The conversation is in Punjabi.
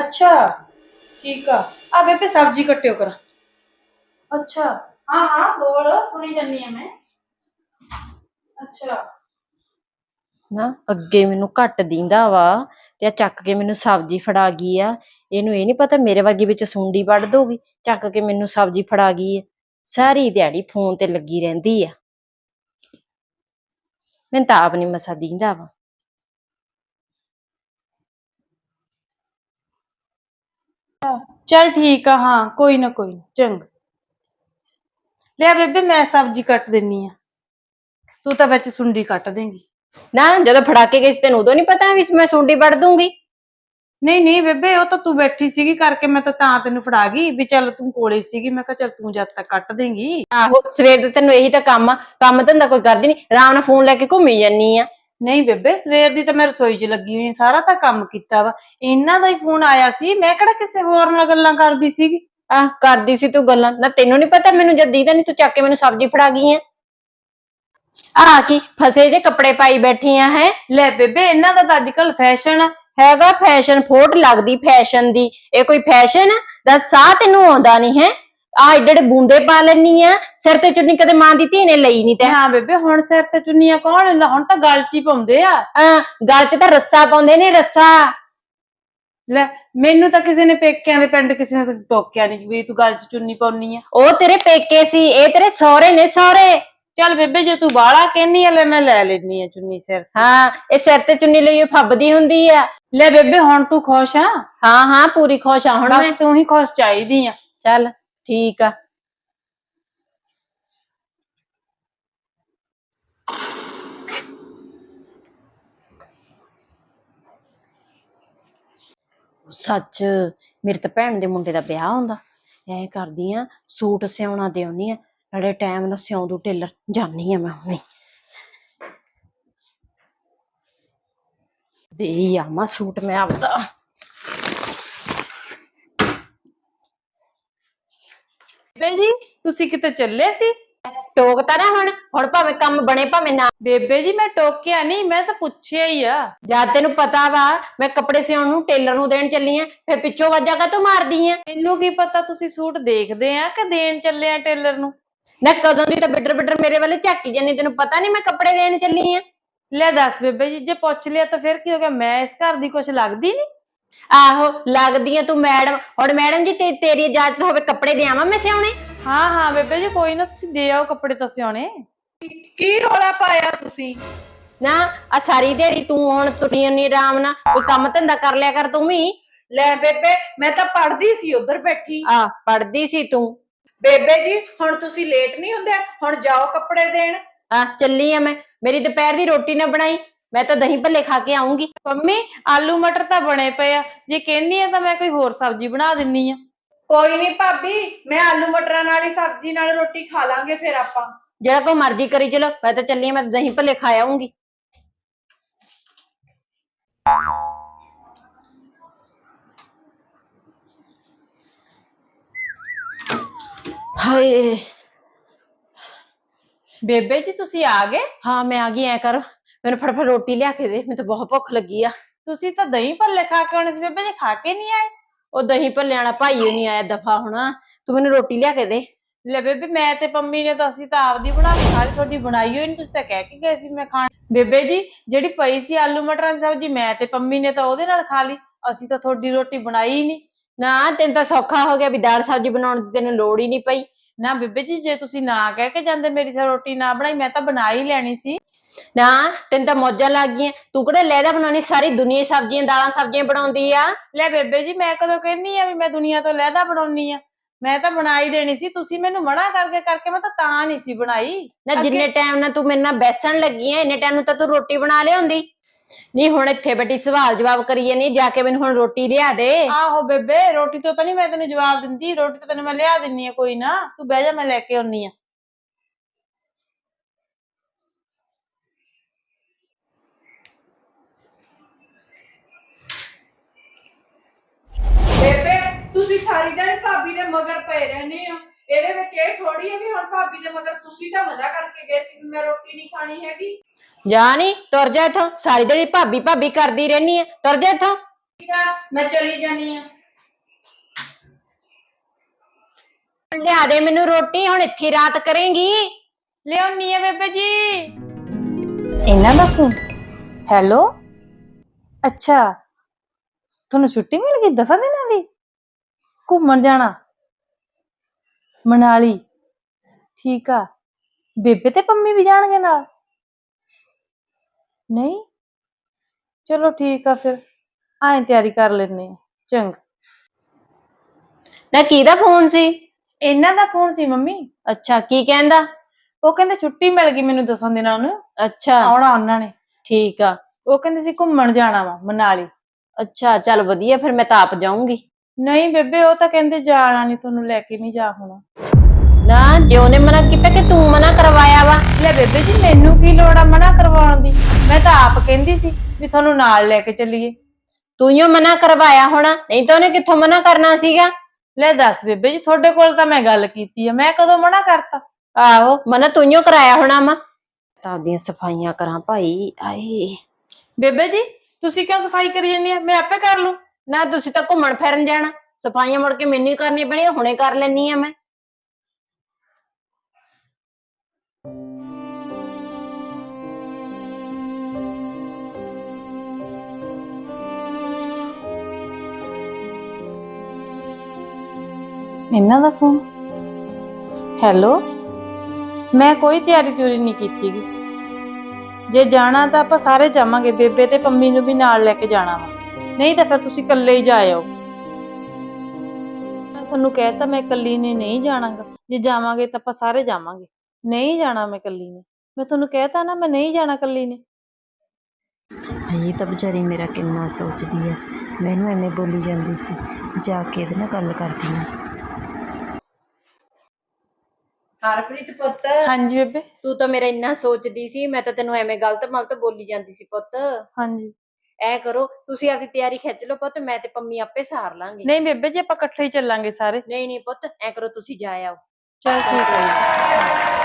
ਅੱਛਾ ਠੀਕ ਆ। ਆ ਬੇਬੇ ਸਬਜ਼ੀ ਕੱਟਿਓ ਕਰ। ਅੱਛਾ ਹਾਂ ਹਾਂ ਬੋਲ ਸੁਣੀ ਜੰਨੀ ਆ ਮੈਂ। ਅੱਛਾ। ਨਾ ਅੱਗੇ ਮੈਨੂੰ ਘੱਟ ਦਿੰਦਾ ਵਾ ਤੇ ਆ ਚੱਕ ਕੇ ਮੈਨੂੰ ਸਬਜ਼ੀ ਫੜਾ ਗਈ ਆ। ਇਹਨੂੰ ਇਹ ਨਹੀਂ ਪਤਾ ਮੇਰੇ ਵਰਗੀ ਵਿੱਚ ਸੁੰਡੀ ਵੱਢ ਦੋਗੀ ਚੱਕ ਕੇ ਮੈਨੂੰ ਸਬਜ਼ੀ ਫੜਾ ਗਈ ਹੈ ਸਾਰੀ ਦਿਹਾੜੀ ਫੋਨ ਤੇ ਲੱਗੀ ਰਹਿੰਦੀ ਆ। ਮੈਨੂੰ ਤਾਂ ਆਪ ਨਹੀਂ ਮਸਾ ਦਿੰਦਾ ਵਾ। ਚਲ ਠੀਕ ਆ ਹਾਂ ਕੋਈ ਨਾ ਕੋਈ ਨਾ ਚੰਗਾ। ਲਿਆ ਬੇਬੇ ਮੈਂ ਸਬਜ਼ੀ ਕੱਟ ਦਿੰਨੀ ਆ। ਤੂੰ ਤਾਂ ਵਿੱਚ ਸੁੰਡੀ ਕੱਟ ਦੇਂਗੀ। ਨਾ ਜਦੋਂ ਫੜਾ ਕੇ ਗਈ ਸੀ ਤੈਨੂੰ ਉਦੋਂ ਨਹੀਂ ਪਤਾ ਵੀ ਮੈਂ ਸੁੰਡੀ ਵੱਢ ਦੂੰਗੀ? ਨਹੀਂ ਨਹੀਂ ਬੇਬੇ ਉਹ ਤਾਂ ਤੂੰ ਬੈਠੀ ਸੀਗੀ ਕਰਕੇ ਮੈਂ ਤਾਂ ਤਾਂ ਤੈਨੂੰ ਫੜਾ ਗਈ ਵੀ ਚੱਲ ਤੂੰ ਕੋਲੇ ਸੀਗੀ। ਮੈਂ ਕਿਹਾ ਚੱਲ ਤੂੰ ਜਦ ਤੱਕ ਕੱਟ ਦੇਂਗੀ। ਆਹੋ ਸਵੇਰ ਦੇ ਤੈਨੂੰ ਇਹੀ ਤਾਂ ਕੰਮ ਆ। ਕੰਮ ਧੰਦਾ ਕੋਈ ਕਰਦੀ ਨਹੀਂ ਆਰਾਮ ਨਾਲ ਫੋਨ ਲੈ ਕੇ ਘੁੰਮੀ ਜਾਨੀ ਆ। ਨਹੀਂ ਬੇਬੇ ਸਵੇਰ ਦੀ ਤਾਂ ਮੈਂ ਰਸੋਈ 'ਚ ਲੱਗੀ ਹੋਈ ਸਾਰਾ ਤਾਂ ਕੰਮ ਕੀਤਾ ਵਾ। ਇਹਨਾਂ ਦਾ ਹੀ ਫੋਨ ਆਇਆ ਸੀ ਮੈਂ ਕਿਹੜਾ ਕਿਸੇ ਹੋਰ ਨਾਲ ਗੱਲਾਂ ਕਰਦੀ ਸੀਗੀ? ਆਹ ਕਰਦੀ ਸੀ ਤੂੰ ਗੱਲਾਂ। ਨਾ ਤੈਨੂੰ ਨਹੀਂ ਪਤਾ ਮੈਨੂੰ ਜਦ ਦੀਦਾ ਨਹੀਂ ਤੂੰ ਚੱਕ ਕੇ ਮੈਨੂੰ ਸਬਜ਼ੀ ਫੜਾ ਗਈ ਆ ਆ ਕੀ ਫਸੇ ਜੇ ਕੱਪੜੇ ਪਾਈ ਬੈਠੀ ਆ ਹੈ? ਲੈ ਬੇਬੇ ਇਹਨਾਂ ਦਾ ਤਾਂ ਅੱਜ ਕੱਲ ਫੈਸ਼ਨ ਆ। ਹੈਗਾ ਫੈਸ਼ਨ ਫੋਟ ਲੱਗਦੀ ਫੈਸ਼ਨ ਦੀ। ਇਹ ਕੋਈ ਫੈਸ਼ਨ ਦੱਸ ਸਾਹ ਤੈਨੂੰ ਆਉਂਦਾ ਨਹੀਂ ਹੈ? ਆ ਏਡੇ ਏਡੇ ਬੂੰਦੇ ਪਾ ਲੈਣੀ ਆ ਸਿਰ ਤੇ ਚੁੰਨੀ ਕਦੇ ਮਾਂ ਦੀ ਧੀ ਨੇ ਲਈ ਨਹੀਂ ਤੇ। ਹਾਂ ਬੇਬੇ ਹੁਣ ਸਿਰ ਤੇ ਚੁੰਨੀਆਂ ਕੌਣ ਲੈਂਦਾ ਹੁਣ ਤਾਂ ਗਲ 'ਚ ਹੀ ਪਾਉਂਦੇ ਆ। ਹਾਂ ਗਲ 'ਚ ਤਾਂ ਰੱਸਾ ਪਾਉਂਦੇ ਨੇ ਰੱਸਾ। ਲੈ ਮੈਨੂੰ ਤਾਂ ਕਿਸੇ ਨੇ ਪੇਕਿਆਂ ਦੇ ਪਿੰਡ ਕਿਸੇ ਨੇ ਤਾਂ ਟੋਕਿਆ ਨਹੀਂ ਵੀ ਤੂੰ ਗਲ 'ਚ ਚੁੰਨੀ ਪਾਉਣੀ ਆ। ਉਹ ਤੇਰੇ ਪੇਕੇ ਸੀ ਇਹ ਤੇਰੇ ਸਹੁਰੇ ਨੇ ਸਹੁਰੇ। ਚੱਲ ਬੇਬੇ ਜੇ ਤੂੰ ਬਾਹਲਾ ਕਹਿਨੀ ਆ ਲੈ ਮੈਂ ਲੈ ਲੈਣੀ ਆ ਚੁੰਨੀ ਸਿਰ ਹਾਂ ਇਹ ਸਿਰ ਤੇ ਚੁੰਨੀ ਲਈ ਫੱਬਦੀ ਹੁੰਦੀ ਆ। ਲੈ ਬੇਬੇ ਹੁਣ ਤੂੰ ਖੁਸ਼ ਆ? ਹਾਂ ਹਾਂ ਪੂਰੀ ਖੁਸ਼ ਆ ਹੁਣ ਮੈਂ ਤੂੰ ਹੀ ਖੁਸ਼ ਚਾਹੀਦੀ ਆ। ਚੱਲ। ਠੀਕ ਆ। ਸੱਚ, ਮੇਰੇ ਤਾਂ ਭੈਣ ਦੇ ਮੁੰਡੇ ਦਾ ਵਿਆਹ ਹੁੰਦਾ। ਐ ਕਰਦੀ ਆ, ਸੂਟ ਸਿਉਣਾ ਦੇ ਆਉਣੀ ਆ, ਨਾਲੇ ਟਾਈਮ ਨਾਲ ਸਿਉਂ ਦੂ ਟੇਲਰ ਜਾਨੀ ਆ ਮੈਂ ਹੁਣੇ। ਦੇ ਆਵਾਂ ਸੂਟ ਮੈਂ ਆਪਦਾ। ਬੇਬੇ ਜੀ ਤੁਸੀਂ ਕਿਤੇ ਚੱਲੇ ਸੀ? ਟੋਕਤਾ ਨਾ ਹੁਣ ਹੁਣ ਭਾਵੇਂ ਕੰਮ ਬਣੇ ਭਾਵੇਂ ਨਾ। ਬੇਬੇ ਜੀ ਮੈਂ ਟੋਕਿਆ ਨਹੀਂ ਮੈਂ ਤਾਂ ਪੁੱਛਿਆ ਹੀ ਆ। ਜਦ ਤੈਨੂੰ ਪਤਾ ਵਾ ਮੈਂ ਕੱਪੜੇ ਸਿਉਣ ਨੂੰ ਟੇਲਰ ਨੂੰ ਦੇਣ ਚੱਲੀ ਆ ਫਿਰ ਪਿੱਛੋਂ ਵਾਜਾ ਕਾ ਤੂੰ ਮਾਰਦੀ ਆ? ਮੈਨੂੰ ਕੀ ਪਤਾ ਤੁਸੀਂ ਸੂਟ ਦੇਖਦੇ ਆ ਕਿ ਦੇਣ ਚੱਲੇ ਆ ਟੇਲਰ ਨੂੰ? ਨਾ ਕਦੋਂ ਦੀ ਤਾਂ ਬਿੱਟਰ ਬਿੱਟਰ ਮੇਰੇ ਵੱਲ ਝਾਕੀ ਜਾਨੀ ਤੈਨੂੰ ਪਤਾ ਨਹੀਂ ਮੈਂ ਕੱਪੜੇ ਦੇਣ ਚੱਲੀ ਆ? ਲੈ ਦੱਸ ਬੇਬੇ ਜੀ ਜੇ ਪੁੱਛ ਲਿਆ ਤਾਂ ਫਿਰ ਕੀ ਹੋ ਗਿਆ? ਮੈਂ ਇਸ ਘਰ ਦੀ ਕੁਛ ਲੱਗਦੀ ਨਹੀਂ ਆਹੋ ਲੱਗਦੀ ਆ ਤੂੰ ਮੈਡਮ। ਹੁਣ ਮੈਡਮ ਜੀ ਤੇ ਤੇਰੀ ਇਜਾਜ਼ਤ ਹੋਵੇ ਕੱਪੜੇ ਦੇ ਆਵਾਂ ਮੈਂ ਸਿਉਣੇ ਹਾਂ ਹਾਂ ਬੇਬੇ ਜੀ ਕੋਈ ਨਾ ਤੁਸੀਂ ਦੇ ਆਓ ਕੱਪੜੇ ਤਾਂ ਸਿਉਣੇ ਕੀ ਰੌਲਾ ਪਾਇਆ ਤੁਸੀਂ? ਨਾ ਆ ਸਾਰੀ ਦਿਹਾੜੀ ਤੂੰ ਹੁਣ ਤੁਰੀ ਨਹੀਂ ਆਰਾਮ ਨਾਲ। ਕੋਈ ਕੰਮ ਧੰਦਾ ਕਰ ਲਿਆ ਕਰ ਤੂੰ ਵੀ। ਲੈ ਬੇਬੇ ਮੈਂ ਤਾਂ ਪੜਦੀ ਸੀ ਉਧਰ ਬੈਠੀ। ਆ ਪੜਦੀ ਸੀ ਤੂੰ। ਬੇਬੇ ਜੀ ਹੁਣ ਤੁਸੀਂ ਲੇਟ ਨਹੀਂ ਹੁੰਦੇ? ਹੁਣ ਜਾਓ ਕੱਪੜੇ ਦੇਣ। ਆ ਚੱਲੀ ਆ ਮੈਂ। ਮੇਰੀ ਦੁਪਹਿਰ ਦੀ ਰੋਟੀ ਨਾ ਬਣਾਈ। ਮੈਂ ਤਾਂ ਦਹੀਂ ਭੱਲੇ ਖਾ ਕੇ ਆਉਂਗੀ ਮੰਮੀ ਆਲੂ ਮਟਰ ਤਾਂ ਬਣੇ ਪਏ ਆ ਜੇ ਕਹਿੰਨੀ ਆ ਤਾਂ ਮੈਂ ਕੋਈ ਹੋਰ ਸਬਜ਼ੀ ਬਣਾ ਦਿੰਨੀ ਆ ਕੋਈ ਨਹੀਂ ਭਾਬੀ ਮੈਂ ਆਲੂ ਮਟਰਾਂ ਨਾਲ ਹੀ ਸਬਜ਼ੀ ਨਾਲ ਰੋਟੀ ਖਾ ਲਾਂਗੇ ਫਿਰ ਆਪਾਂ ਜਿਹੜਾ ਕੋ ਮਰਜ਼ੀ ਕਰੀ ਚਲੋ ਮੈਂ ਤਾਂ ਚੱਲੀ ਆਂ, ਮੈਂ ਦਹੀਂ ਭੱਲੇ ਖਾ ਆਉਂਗੀ ਹਾਏ ਬੇਬੇ ਜੀ ਤੁਸੀਂ ਆ ਗਏ ਹਾਂ ਮੈਂ ਆ ਗਈ ਐ ਕਰ ਮੈਨੂੰ ਫਟਾਫਟ ਰੋਟੀ ਲਿਆ ਕੇ ਦੇ, ਮੈਨੂੰ ਤਾਂ ਬਹੁਤ ਭੁੱਖ ਲੱਗੀ ਆ। ਤੁਸੀਂ ਤਾਂ ਦਹੀਂ ਭੱਲੇ ਖਾ ਕੇ ਆਉਣੇ ਸੀ ਬੇਬੇ, ਜੀ ਖਾ ਕੇ ਨਹੀਂ ਆਏ? ਉਹ ਦਹੀਂ ਭੱਲੇ ਵਾਲਾ ਭਾਈ ਓ ਨਹੀਂ ਆਇਆ ਦਫਾ ਹੁਣ। ਤੂੰ ਮੈਨੂੰ ਰੋਟੀ ਲਿਆ ਕੇ ਦੇ। ਲੈ ਬੇਬੇ, ਮੈਂ ਤੇ ਪੰਮੀ ਨੇ ਤਾਂ ਅਸੀਂ ਤਾਂ ਆਪਦੀ ਬਣਾ ਕੇ ਖਾ ਲਈ ਤੁਹਾਡੀ ਬਣਾਈ ਹੋਈ ਨਹੀਂ ਤੁਸੀਂ ਤਾਂ ਕਹਿ ਕੇ ਗਏ ਸੀ ਮੈਂ ਖਾਣ। ਬੇਬੇ ਜੀ, ਜਿਹੜੀ ਪਈ ਸੀ ਆਲੂ ਮਟਰਾਂ ਦੀ ਸਬਜ਼ੀ, ਮੈਂ ਤੇ ਪੰਮੀ ਨੇ ਤਾਂ ਉਹਦੇ ਨਾਲ ਖਾ ਲਈ। ਅਸੀਂ ਤਾਂ ਤੁਹਾਡੀ ਰੋਟੀ ਬਣਾਈ ਹੀ ਨਹੀਂ ਨਾ, ਤੈਨੂੰ ਤਾਂ ਸੌਖਾ ਹੋ ਗਿਆ ਵੀ ਦਾਲ ਸਬਜ਼ੀ ਬਣਾਉਣ ਦੀ, ਤੈਨੂੰ ਲੋੜ ਹੀ ਨਹੀਂ ਪਈ। ਨਾ ਬੇਬੇ ਜੀ ਜੇ ਤੁਸੀਂ ਨਾ ਕਹਿ ਕੇ ਜਾਂਦੇ ਮੇਰੀ ਤਾਂ ਰੋਟੀ ਨਾ ਬਣਾਈ ਮੈਂ ਤਾਂ ਬਣਾ ਹੀ ਲੈਣੀ ਸੀ। ਨਾ ਤੈਨੂੰ ਤਾਂ ਮੌਜਾਂ ਲੱਗ ਗਈਆਂ। ਤੂੰ ਕਿਹੜਾ ਲਹਿਦਾ ਬਣਾਉਣੀ? ਸਾਰੀ ਦੁਨੀਆ ਸਬਜ਼ੀਆਂ ਦਾਲਾਂ ਸਬਜ਼ੀਆਂ ਬਣਾਉਂਦੀ ਆ। ਲੈ ਬੇਬੇ ਜੀ ਮੈਂ ਕਦੋਂ ਕਹਿੰਨੀ ਆ ਵੀ ਮੈਂ ਦੁਨੀਆ ਤੋਂ ਲਹਿਦਾ ਬਣਾਉਣੀ ਆ। ਮੈਂ ਤਾਂ ਬਣਾਈ ਦੇਣੀ ਸੀ ਤੁਸੀਂ ਮੈਨੂੰ ਮਨਾ ਕਰਕੇ ਕਰਕੇ ਮੈਂ ਤਾਂ ਤਾਂ ਨਹੀਂ ਸੀ ਬਣਾਈ। ਨਾ ਅੱਗੇ- ਜਿੰਨੇ ਟਾਈਮ ਨਾਲ ਤੂੰ ਮੇਰੇ ਨਾਲ ਬੈਸਣ ਲੱਗੀ ਐ ਇੰਨੇ ਟਾਈਮ ਨੂੰ ਤਾਂ ਤੂੰ ਰੋਟੀ ਬਣਾ ਲਿਆਉਂਦੀ। ਨਹੀਂ ਹੁਣ ਇੱਥੇ ਬੈਠੀ ਸਵਾਲ ਜਵਾਬ ਕਰੀਏ ਨਹੀਂ ਜਾ ਕੇ ਮੈਨੂੰ ਹੁਣ ਰੋਟੀ ਲਿਆ ਦੇ। ਆਹੋ ਬੇਬੇ ਰੋਟੀ ਤੋਂ ਤਾਂ ਨਹੀਂ ਮੈਂ ਤੈਨੂੰ ਜਵਾਬ ਦਿੰਦੀ ਰੋਟੀ ਤਾਂ ਤੈਨੂੰ ਮੈਂ ਲਿਆ ਦਿੰਨੀ ਆ ਕੋਈ ਨਾ ਤੂੰ ਬਹਿ ਜਾ ਮੈਂ ਲੈ ਕੇ ਆਉਣੀ ਆ। ਬੇਬੇ ਤੁਸੀਂ ਸਾਰੀ ਦਿਨ ਭਾਬੀ ਦੇ ਮਗਰ ਪਏ ਰਹਿੰਦੇ ਹੋ। ਇਹਦੇ ਵਿੱਚ ਇਹ ਥੋੜੀ ਹੈ ਵੀ ਹੁਣ ਭਾਬੀ ਦੇ ਮਗਰ ਤੁਸੀਂ ਤਾਂ ਮਜ਼ਾ ਕਰਕੇ ਗਏ ਸੀ ਵੀ ਮੈਂ ਰੋਟੀ ਨਹੀਂ ਖਾਣੀ ਹੈਗੀ। ਜਾ ਤੁਰ ਜਾ ਇੱਥੋਂ ਸਾਰੀ ਦਿਹਾੜੀ ਭਾਬੀ ਭਾਬੀ ਕਰਦੀ ਰਹਿਨੀ ਐ ਤੁਰ ਜਾ ਇੱਥੋਂ। ਠੀਕ ਆ ਮੈਂ ਚਲੀ ਜਾਨੀ ਆ ਲਿਆ ਦੇ ਮੈਨੂੰ ਰੋਟੀ ਹੁਣ ਇੱਥੇ ਹੀ ਰਾਤ ਕਰੇਂਗੀ। ਲਿਆਉਣੀ ਆ ਬੇਬੇ ਜੀ। ਇਹਨਾਂ ਦਾ ਫੋਨ? ਹੈਲੋ? ਅੱਛਾ ਤੁਹਾਨੂੰ ਛੁੱਟੀ ਮਿਲ ਗਈ ਦਸਾਂ ਦਿਨਾਂ ਦੀ? ਘੁੰਮਣ ਜਾਣਾ? ਮਨਾਲੀ। ਠੀਕ ਆ। ਬੇਬੇ ਤੇ ਪੰਮੀ ਵੀ ਜਾਣਗੇ ਨਾਲ? ਨਹੀਂ? ਚਲੋ ਠੀਕ ਆ ਫਿਰ। ਐਂ ਤਿਆਰੀ ਕਰ ਲੈਨੇ ਆ। ਚੰਗਾ। ਨਾ ਕਿਹਦਾ ਫੋਨ ਸੀ? ਇਹਨਾਂ ਦਾ ਫੋਨ ਸੀ ਮੰਮੀ। ਅੱਛਾ ਕੀ ਕਹਿੰਦਾ? ਉਹ ਕਹਿੰਦੇ ਛੁੱਟੀ ਮਿਲ ਗਈ ਮੈਨੂੰ ਦਸਾਂ ਦਿਨਾਂ ਨੂੰ ਅੱਛਾ। ਆਉਣਾ ਉਹਨਾਂ ਨੇ। ਠੀਕ ਆ। ਉਹ ਕਹਿੰਦੇ ਸੀ ਘੁੰਮਣ ਜਾਣਾ ਵਾ ਮਨਾਲੀ। ਅੱਛਾ ਚੱਲ ਵਧੀਆ ਫਿਰ ਮੈਂ ਤਾਂ ਆਪ ਜਾਊਂਗੀ। ਨਹੀਂ ਬੇਬੇ ਉਹ ਤਾਂ ਕਹਿੰਦੇ ਜਾਣਾ ਨਹੀਂ ਤੁਹਾਨੂੰ ਲੈ ਕੇ ਨਹੀਂ ਜਾ ਹੋਣਾ। ਨਾ ਜੇ ਉਹਨੇ ਮਨਾ ਕੀਤਾ ਕਿ ਤੂੰ ਮਨਾ ਕਰਵਾਇਆ ਵਾ? ਲੈ ਬੇਬੇ ਜੀ ਮੈਨੂੰ ਕੀ ਲੋੜ ਆ ਮਨਾ ਕਰਵਾਉਣ ਦੀ? ਮੈਂ ਤਾਂ ਆਪ ਕਹਿੰਦੀ ਸੀ ਵੀ ਤੁਹਾਨੂੰ ਨਾਲ ਲੈ ਕੇ ਚੱਲੀਏ। ਤੂੰ ਹੀ ਮਨਾ ਕਰਵਾਇਆ ਹੋਣਾ ਨਹੀਂ ਤਾਂ ਉਹਨੇ ਕਿੱਥੋਂ ਮਨਾ ਕਰਨਾ ਸੀਗਾ? ਲੈ ਦੱਸ ਬੇਬੇ ਜੀ ਤੁਹਾਡੇ ਕੋਲ ਤਾਂ ਮੈਂ ਗੱਲ ਕੀਤੀ ਆ ਮੈਂ ਕਦੋਂ ਮਨਾ ਕਰਤਾ? ਆਹੋ ਮਨਾ ਤੂੰ ਹੀ ਕਰਾਇਆ ਹੋਣਾ ਵਾ। ਤਾਂ ਦੀਆਂ ਸਫਾਈਆਂ ਕਰਾਂ ਭਾਈ ਆਏ। ਬੇਬੇ ਜੀ ਤੁਸੀਂ ਕਿਉਂ ਸਫ਼ਾਈ ਕਰੀ ਜਾਂਦੀ ਆ? ਮੈਂ ਆਪੇ ਕਰ ਲੂੰ। ਨਾ ਤੁਸੀਂ ਤਾਂ ਘੁੰਮਣ ਫਿਰਨ ਜਾਣਾ। ਸਫਾਈਆਂ ਮੁੜ ਕੇ ਮੈਨੂੰ ਹੀ ਕਰਨੀ ਪੈਣੀਆਂ, ਹੁਣੇ ਕਰ ਲੈਣੀ ਆ ਮੈਂ। ਇਹਨਾਂ ਦਾ ਫੋਨ ਹੈਲੋ ਮੈਂ ਕੋਈ ਤਿਆਰੀ ਤਿਉਰੀ ਨਹੀਂ ਕੀਤੀ ਗੀ। ਜੇ ਜਾਣਾ ਤਾਂ ਆਪਾਂ ਸਾਰੇ ਜਾਵਾਂਗੇ, ਬੇਬੇ ਤੇ ਪੰਮੀ ਨੂੰ ਵੀ ਨਾਲ ਲੈ ਕੇ ਜਾਣਾ ਵਾ। ਨਹੀਂ ਤਾਂ ਫਿਰ ਤੁਸੀਂ ਇਕੱਲੇ ਹੀ ਜਾ ਆਓ ਮੈਂ ਤੁਹਾਨੂੰ ਕਹਿਤਾ ਮੈਂ ਇਕੱਲੀ ਨੇ ਨਹੀਂ ਜਾਣਾਗਾ। ਜੇ ਜਾਵਾਂਗੇ ਤਾਂ ਆਪਾਂ ਸਾਰੇ ਜਾਵਾਂਗੇ। ਨਹੀਂ ਜਾਣਾ ਮੈਂ ਇਕੱਲੀ ਨੇ। ਮੈਂ ਤੁਹਾਨੂੰ ਕਹਿਤਾ ਨਾ ਮੈਂ ਨਹੀਂ ਜਾਣਾ ਇਕੱਲੀ ਨੇ। ਇਹ ਤਾਂ ਵਿਚਾਰੀ ਮੇਰਾ ਕਿੰਨਾ ਸੋਚਦੀ ਹੈ ਮੈਨੂੰ ਐਵੇਂ ਬੋਲੀ ਜਾਂਦੀ ਸੀ। ਜਾ ਕੇ ਇਹਦੇ ਨਾਲ ਗੱਲ ਕਰਦੀ ਹਾਂ ਹਰਪ੍ਰੀਤ ਪੁੱਤ ਹਾਂਜੀ ਬੇਬੇ? ਤੂੰ ਤਾਂ ਮੇਰਾ ਇੰਨਾ ਸੋਚਦੀ ਸੀ ਮੈਂ ਤਾਂ ਤੈਨੂੰ ਐਵੇਂ ਗਲਤ ਮਲਤ ਬੋਲੀ ਜਾਂਦੀ ਸੀ ਪੁੱਤ। ਹਾਂਜੀ। ਐ ਕਰੋ ਤੁਸੀਂ ਆਪਦੀ ਤਿਆਰੀ ਖਿੱਚ ਲਓ ਪੁੱਤ ਮੈਂ ਤੇ ਪੰਮੀ ਆਪੇ ਸਾਰ ਲਾਂਗੇ। ਨਹੀਂ ਬੇਬੇ ਜੀ ਆਪਾਂ ਇਕੱਠੇ ਹੀ ਚੱਲਾਂਗੇ ਸਾਰੇ। ਨਹੀਂ ਨਹੀਂ ਪੁੱਤ ਐ ਕਰੋ ਤੁਸੀਂ ਜਾ ਆਓ। ਚਲ ਠੀਕ ਹੈ।